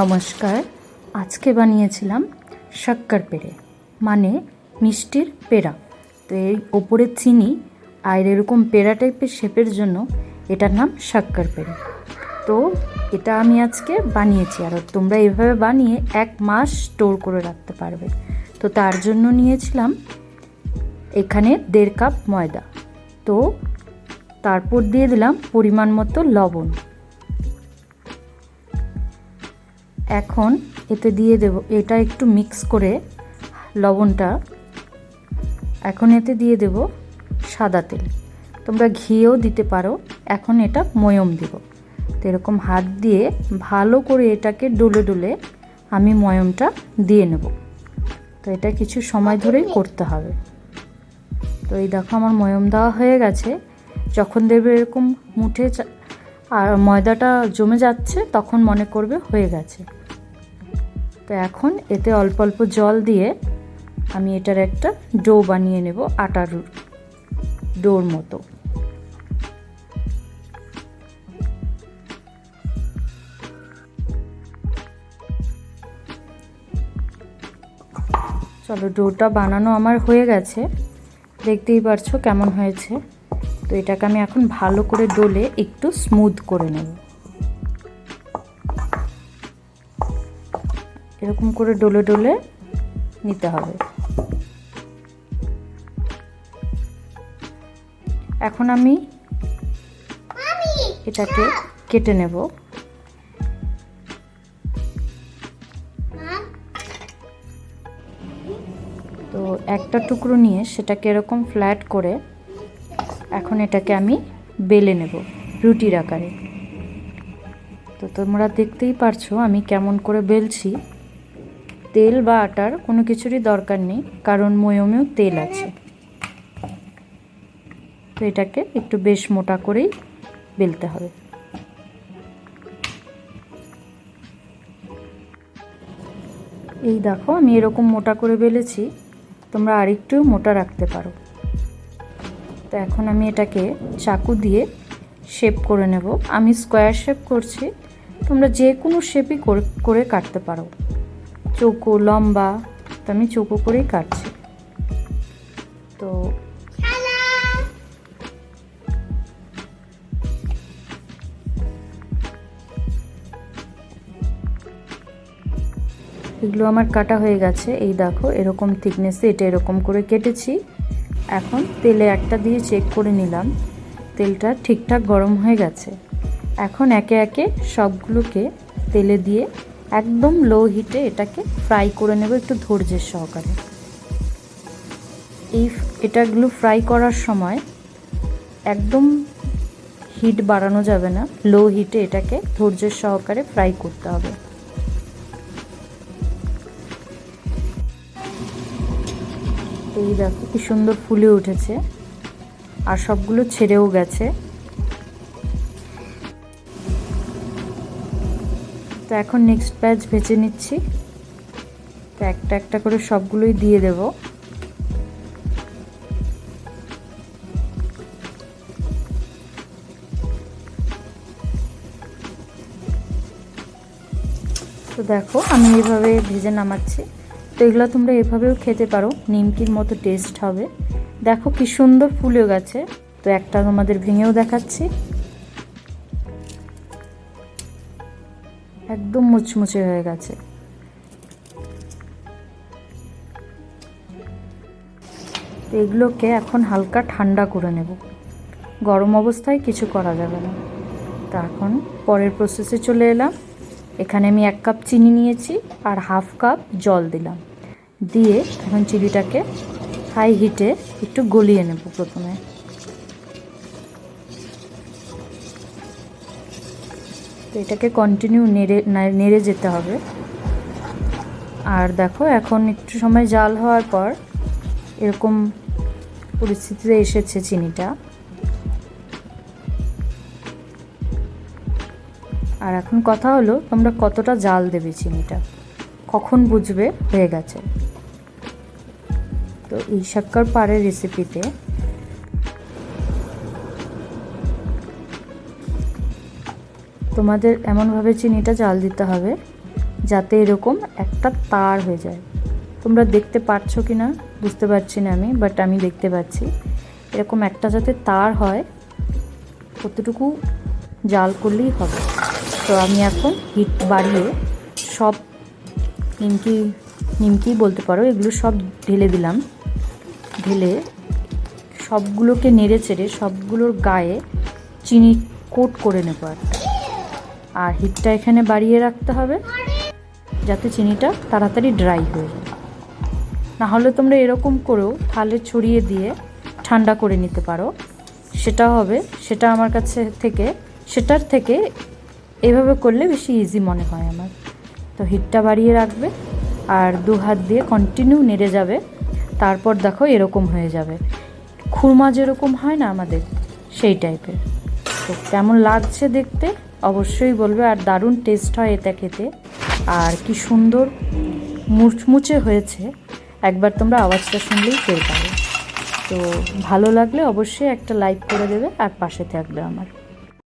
নমস্কার। আজকে বানিয়েছিলাম শক্কর পেড়ে মানে মিষ্টির পেড়া। তো এই ওপরে চিনি আর এরকম পেড়া টাইপের শেপের জন্য এটার নাম শক্কর পেড়ে। তো এটা আমি আজকে বানিয়েছি আর তোমরা এভাবে বানিয়ে এক মাস স্টোর করে রাখতে পারবে। তো তার জন্য নিয়েছিলাম এখানে দেড় কাপ ময়দা। তো তারপর দিয়ে দিলাম পরিমাণ মতো লবণ। এখন এতে দিয়ে দেব, এটা একটু মিক্স করে লবণটা। এখন এতে দিয়ে দেব সাদা তেল। তোমরা ঘিও দিতে পারো, এখন এটা ময়ম দেব। তো এরকম হাত দিয়ে ভালো করে এটাকে ডলে ডলে আমি ময়মটা দিয়ে নেব। তো এটা কিছু সময় ধরেই করতে হবে। তো এই দেখো আমার ময়ম দেওয়া হয়ে গেছে। যখন দেবে এরকম মুঠে আর ময়দাটা জমে যাচ্ছে, তখন মনে করবে হয়ে গেছে। তো এখন এতে অল্প অল্প জল দিয়ে আমি এটার একটা ডো বানিয়ে নেব আটার ডোর মতো। চলো ডোটা বানানো আমার হয়ে গেছে। দেখতেই পারছ কেমন হয়েছে। এটাকে আমি এখন ভালো করে ডলে একটু স্মুথ করে নেব। এরকম করে ডলে ডলে নিতে হবে। এখন আমি এটাকে কেটে নেব। তো একটা টুকরো নিয়ে সেটাকে এরকম ফ্ল্যাট করে এখন এটাকে আমি বেলে নেব রুটির আকারে। তো তোমরা দেখতেই পারছ আমি কেমন করে বেলছি। তেল বা আটার কোনো কিছুরই দরকার নেই, কারণ ময়মেও তেল আছে। তো এটাকে একটু বেশ মোটা করেই বেলতে হবে। এই দেখো আমি এরকম মোটা করে বেলেছি, তোমরা আরেকটু মোটা রাখতে পারো। তো এখন আমি এটাকে চাকু দিয়ে শেপ করে নেব। আমি স্কোয়ার শেপ করছি। তোমরা যে কোনো শেপই করে কাটতে পারো। চৌকো, লম্বা, তো আমি চৌকো করেই কাটছি। তো এগুলো আমার কাটা হয়ে গেছে। এই দেখো, এরকম থিকনেসে এটা এরকম করে কেটেছি। এখন তেলে একটা দিয়ে চেক করে নিলাম। তেলটা ঠিকঠাক গরম হয়ে গেছে। এখন একে একে সবগুলোকে তেলে দিয়ে একদম লো হিটে এটাকে ফ্রাই করে নেব একটু ধৈর্যের সহকারে। এই এটাগুলো ফ্রাই করার সময় একদম হিট বাড়ানো যাবে না। লো হিটে এটাকে ধৈর্যের সহকারে ফ্রাই করতে হবে। এই দেখো, কি সুন্দর ফুলে উঠেছে। আর সবগুলো ছেড়েও গেছে। তো এখন নেক্সট প্যাচ ভেজে নিচ্ছি। তো একটা একটা করে সবগুলোই দিয়ে দেব। তো দেখো, আমি এইভাবে ভেজে নামাচ্ছি। তো এগুলো তোমরা এভাবেও খেতে পারো। নিমকির মতো টেস্ট হবে। দেখো কি সুন্দর ফুলেও গেছে। তো একটা তোমাদের ভেঙেও দেখাচ্ছি। একদম মুচমুচে হয়ে গেছে। এগুলোকে এখন হালকা ঠান্ডা করে নেব। গরম অবস্থায় কিছু করা যাবে না। তা এখন পরের প্রসেসে চলে এলাম। এখানে আমি এক কাপ চিনি নিয়েছি আর হাফ কাপ জল দিলাম। দিয়ে এখন চিনিটাকে হাই হিটে একটু গলিয়ে নেব প্রথমে। তো এটাকে কন্টিনিউ নেড়ে নেড়ে যেতে হবে। আর দেখো, এখন একটু সময় জাল হওয়ার পর এরকম পরিস্থিতিতে এসেছে চিনিটা। আর এখন কথা হলো, তোমরা কতটা জাল দেবে চিনিটা? কখন বুঝবে? হয়ে গেছে। তো এই শক্কর পাড়ের রেসিপিতে তোমাদের এমনভাবে চিনিটা জাল দিতে হবে, যাতে এরকম একটা তার হয়ে যায়। তোমরা দেখতে পারছ কি না বুঝতে পারছি না আমি বাট আমি দেখতে পাচ্ছি। এরকম একটা যাতে তার হয় কতটুকু জাল করলেই হবে। তো আমি এখন হিট বাড়িয়ে সব নিমকি নিমকি বলতে পারো, এগুলো সব ঢেলে দিলাম। ঢেলে সবগুলোকে নেড়ে চেড়ে সবগুলোর গায়ে চিনি কোট করে নেব একটা। আর হিটটা এখানে বাড়িয়ে রাখতে হবে, যাতে চিনিটা তাড়াতাড়ি ড্রাই হয়ে যায়। না হলে তোমরা এরকম করেও থালে ছড়িয়ে দিয়ে ঠান্ডা করে নিতে পারো। সেটা হবে, সেটা আমার কাছে থেকে, সেটার থেকে এভাবে করলে বেশি ইজি মনে হয় আমার। তো হিটটা বাড়িয়ে রাখবে আর দু হাত দিয়ে কন্টিনিউ নেড়ে যাবে। তারপর দেখো এরকম হয়ে যাবে। খুরমা যেরকম হয় না আমাদের, সেই টাইপের তো কেমন লাগছে দেখতে অবশ্যই বলবে। আর দারুণ টেস্ট হয় এটা খেতে। আর কি সুন্দর মুচমুচে হয়েছে। একবার তোমরা আওয়াজটা শুনলেই পেয়ে পাবে তো ভালো লাগলে অবশ্যই একটা লাইক করে দেবে আর পাশে থাকবে আমার।